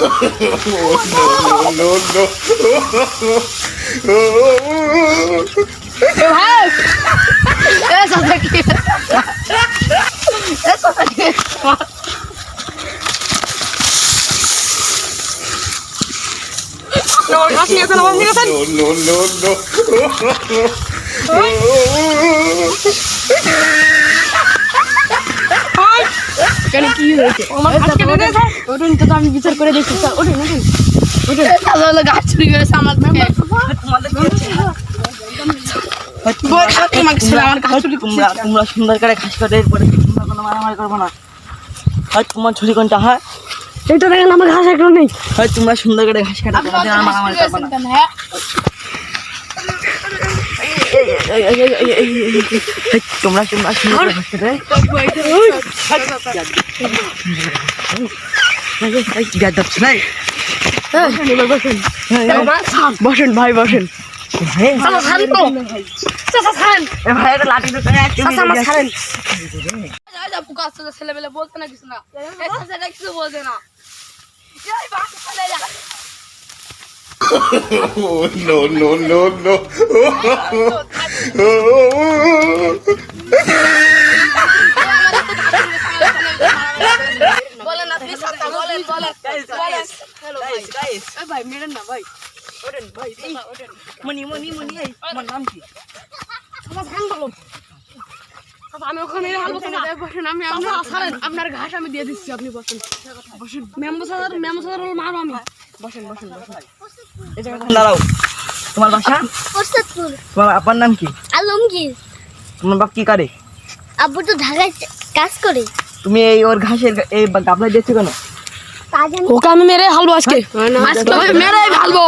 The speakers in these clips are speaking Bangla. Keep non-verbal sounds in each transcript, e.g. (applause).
no, no, no, no. Johan! Det satt jeg ikke Det satt jeg ikke No, no, no, no. no. ঘাস কেটে ওঠুন তো আমি বিচার করে দেখছি স্যার ওঠুন ওঠুন ওঠুন তাহলে গাছ চুরি করেছে আমার তোমরা সুন্দর করে ঘাস কাটে এরপরে তোমরা কোনো মারামারি করব না। হয় তোমার ছুরি কোনটা হয়? এটা দেখেন আমার ঘাস একটু নেই। হয় তোমরা সুন্দর করে ঘাস কাটা মারামারি করব না। তোমরা তোমরা বসেন ভাই বসেন ছেলেবেলা বলছে না কিছু না কিছু বলছে না no, no, no, no. (laughs) বলেন আপনি চাচা বলেন বলেন বলেন। হ্যালো ভাই। এই ভাই মেরেন না ভাই। ওঠেন ভাই চাচা মনি মনি মনি এই তোমার নাম কি? চাচা ছাড়েন বলো আমি ওখানে হালবো চাচা বসেন আমি আপনার ছাড়েন আপনার ঘাস আমি দিয়ে দিচ্ছি আপনি বসেন। বসেন। মেমো চাচা মেমো চাচা মারো আমি। বসেন বসেন বসেন। দাঁড়াও। তোমার বাসা? প্রসাদপুর তোমার আপার নাম কি? আলমগীর। তোমার বাপ কি করে? আব্বু তো ঢাকায় কাজ করে। তুমি এই ওর ঘাসের এই গাবলা দিয়েছ কেন? ওকে আমি মেরে হালবো আজকে। আজকে আমি মেরে হালবো।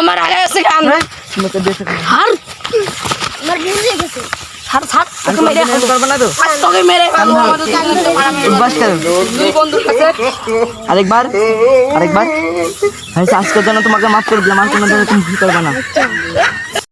আমার আগে এসে গান তুমি তো দিয়েছ কেন? আমার ভুল হয়ে গেছে। ছাড় ছাড়। তোকে মেরে তোমাকে করব না তো। আজ তোকে মেরে হালবো আমাদের বাস করো দুই বন্ধুর কাছে আরেকবার আরেকবার। আজকের জন্য তোমাকে মাফ করে দিলাম। আর কোনো তুমি ভুল করবে না।